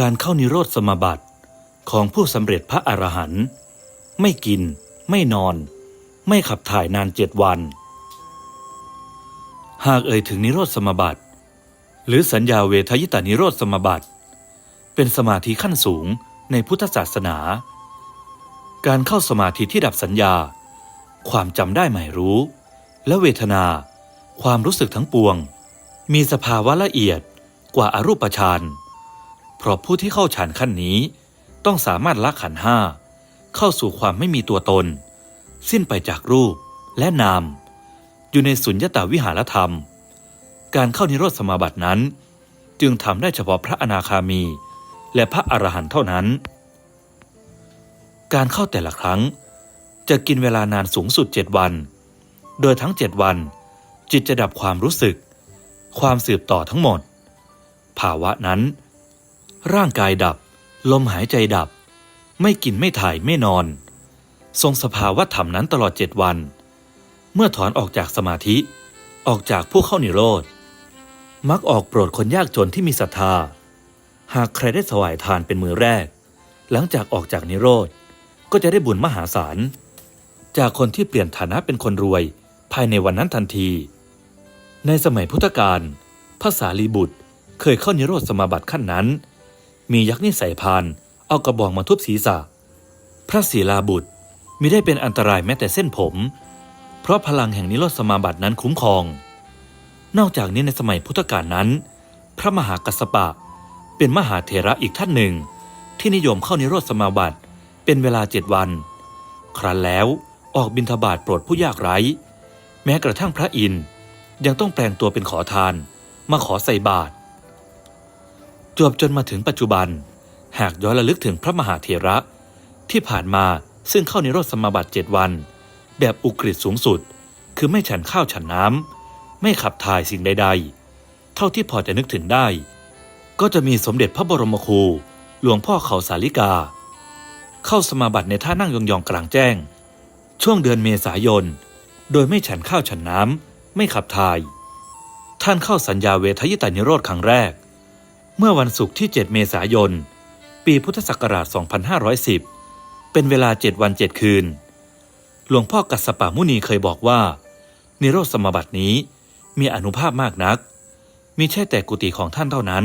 การเข้านิโรธสมาบัติของผู้สำเร็จพระอรหันต์ไม่กิน ไม่นอน ไม่ขับถ่ายนานเจ็ดวัน หากเอ่ยถึงนิโรธสมาบัติ หรือสัญญาเวทยิตานิโรธสมาบัติ เป็นสมาธิขั้นสูงในพุทธศาสนา การเข้าสมาธิที่ดับสัญญา ความจำได้หมายรู้ และเวทนา ความรู้สึกทั้งปวง มีสภาวะละเอียดกว่าอารูปฌานเพราะผู้ที่เข้าฌานขั้นนี้ ต้องสามารถละขันห้าเข้าสู่ความไม่มีตัวตน สิ้นไปจากรูปและนาม อยู่ในสุญญตาวิหารธรรม การเข้านิโรธสมาบัตินั้น จึงทำได้เฉพาะพระอนาคามี และพระอรหันต์เท่านั้น การเข้าแต่ละครั้ง จะกินเวลานานสูงสุดเจ็ดวัน โดยทั้งเจ็ดวัน จิตจะดับความรู้สึก ความสืบต่อทั้งหมด ภาวะนั้น ร่างกายดับ ลมหายใจดับ ไม่กินไม่ถ่ายไม่นอน ทรงสภาวะธรรมนั้นตลอดเจ็ดวัน เมื่อถอนออกจากสมาธิออกจากผู้เข้านิโรธ มักออกโปรดคนยากจนที่มีศรัทธา หากใครได้ถวายทานเป็นมือแรก หลังจากออกจากนิโรธ ก็จะได้บุญมหาศาล จากคนที่เปลี่ยนฐานะเป็นคนรวย ภายในวันนั้นทันที ในสมัยพุทธกาลพระสารีบุตรเคยเข้านิโรธสมาบัติขั้นนั้น มียักษ์นิสัยพานเอากระบองมาทุบศีรษะ พระศีลาบุตรมิได้เป็นอันตรายแม้แต่เส้นผม เพราะพลังแห่งนิโรธสมาบัตินั้นคุ้มครอง นอกจากนี้ในสมัยพุทธกาลนั้น พระมหากัสสปะ เป็นมหาเถระอีกท่านหนึ่ง ที่นิยมเข้านิโรธสมาบัติเป็นเวลาเจ็ดวัน ครั้นแล้ว ออกบิณฑบาตโปรดผู้ยากไร้ แม้กระทั่งพระอินทร์ยังต้องแปลงตัวเป็นขอทาน มาขอใส่บาตรจวบจนมาถึงปัจจุบัน หากย้อนระลึกถึงพระมหาเถระ ที่ผ่านมาซึ่งเข้าในรธสมาบัติเจ็ดวัน แบบอุกฤษสูงสุด คือไม่ฉันข้าวฉันน้ำไม่ขับถ่ายสิ่งใด ๆ เท่าที่พอจะนึกถึงได้ ก็จะมีสมเด็จพระบรมครูหลวงพ่อเขาสาลิกา เข้าสมาบัติในท่านั่งยองๆกลางแจ้ง ช่วงเดือนเมษายน โดยไม่ฉันข้าวฉันน้ำ ไม่ขับถ่าย ท่านเข้าสัญญาเวทยิตานิโรธครั้งแรก เมื่อวันศุกร์ที่ 7 เมษายน ปีพุทธศักราช 2510 เป็นเวลา 7 วัน 7 คืน หลวงพ่อกัสปะมุนีเคยบอกว่า นิโรธสมบัตินี้มีอนุภาพมากนัก มีใช่แต่กุฏิของท่านเท่านั้น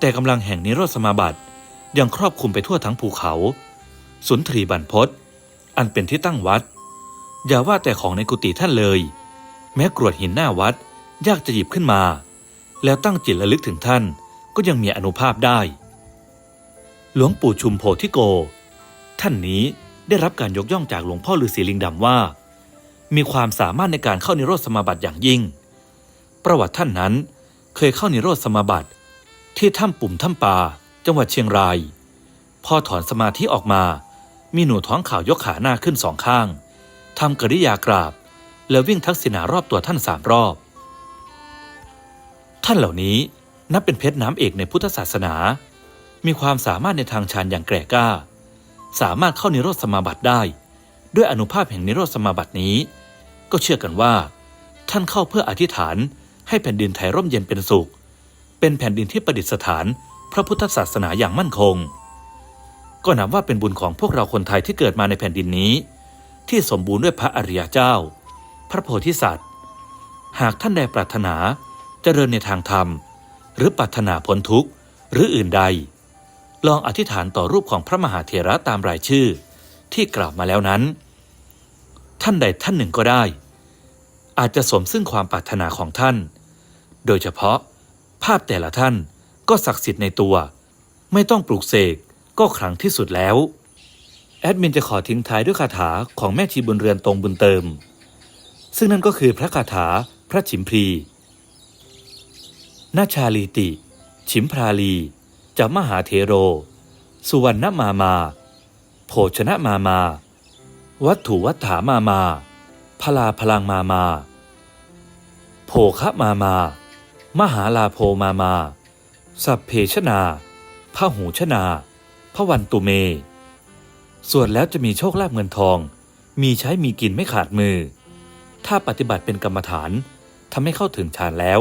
แต่กำลังแห่งนิโรธสมาบัติยังครอบคลุมไปทั่วทั้งภูเขา สุนทรีบันพศ อันเป็นที่ตั้งวัด อย่าว่าแต่ของในกุฏิท่านเลย แม้กรวดหินหน้าวัดยากจะหยิบขึ้นมา แล้วตั้งจิตระลึกถึงท่านก็ยังมีอนุภาพได้ หลวงปู่ชุมโพธิโก ท่านนี้ได้รับการยกย่องจากหลวงพ่อฤาษีลิงดำว่า มีความสามารถในการเข้านิโรธสมาบัติอย่างยิ่ง ประวัติท่านนั้นเคยเข้านิโรธสมาบัติที่ถ้ำปุ่มถ้ำป่าจังหวัดเชียงราย พอถอนสมาธิออกมา มีหนูท้องขาวยกขาหน้าขึ้นสองข้างทำกริยากราบ แล้ววิ่งทักษิณารอบตัวท่านสามรอบ ท่านเหล่านี้นับเป็นเพชรน้ำเอกในพุทธศาสนา มีความสามารถในทางฌานอย่างแกร่กล้า สามารถเข้านิโรธสมาบัติได้ ด้วยอนุภาพแห่งนิโรธสมาบัตินี้ ก็เชื่อกันว่า ท่านเข้าเพื่ออธิษฐานให้แผ่นดินไทยร่มเย็นเป็นสุข เป็นแผ่นดินที่ประดิษฐานพระพุทธศาสนาอย่างมั่นคง ก็นับว่าเป็นบุญของพวกเราคนไทยที่เกิดมาในแผ่นดินนี้ ที่สมบูรณ์ด้วยพระอริยเจ้า พระโพธิสัตว์ หากท่านใดปรารถนาจเจริญในทางธรรม หรือปรารถนาพ้นทุกข์หรืออื่นใด ลองอธิษฐานต่อรูปของพระมหาเถระตามรายชื่อ ที่กล่าวมาแล้วนั้น ท่านใดท่านหนึ่งก็ได้ อาจจะสมซึ่งความปรารถนาของท่าน โดยเฉพาะภาพแต่ละท่านก็ศักดิ์สิทธิ์ในตัว ไม่ต้องปลูกเสก ก็ขลังที่สุดแล้ว แอดมินจะขอทิ้งท้ายด้วยคาถาของแม่ชีบุญเรือนตรงบุญเติม ซึ่งนั่นก็คือพระคาถาพระฉิมพรีนาชาลีติ ฉิมพราลีจามหาเทโร สุวรรณมามา โภชนะมามา วัตถุวัฏฐามามา พลาพลังมามา โภคะมามา มหาลาโพมามา สัพเพชนาพหูชนา พระวันตุเม สวดแล้วจะมีโชคลาภเงินทอง มีใช้มีกินไม่ขาดมือ ถ้าปฏิบัติเป็นกรรมฐานทำให้เข้าถึงฌานแล้ว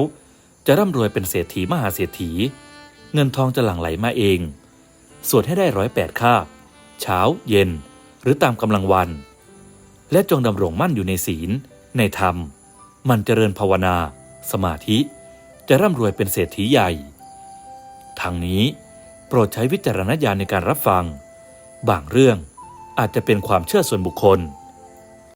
จะร่ำรวยเป็นเศรษฐีมหาเศรษฐี เงินทองจะหลั่งไหลมาเอง สวดให้ได้ร้อยแปดคาบเช้า เย็น หรือตามกำลังวัน และจงดำรงมั่นอยู่ในศีล ในธรรม มันเจริญภาวนา สมาธิ จะร่ำรวยเป็นเศรษฐีใหญ่ทางนี้ โปรดใช้วิจารณญาณในการรับฟัง บางเรื่องอาจจะเป็นความเชื่อส่วนบุคคล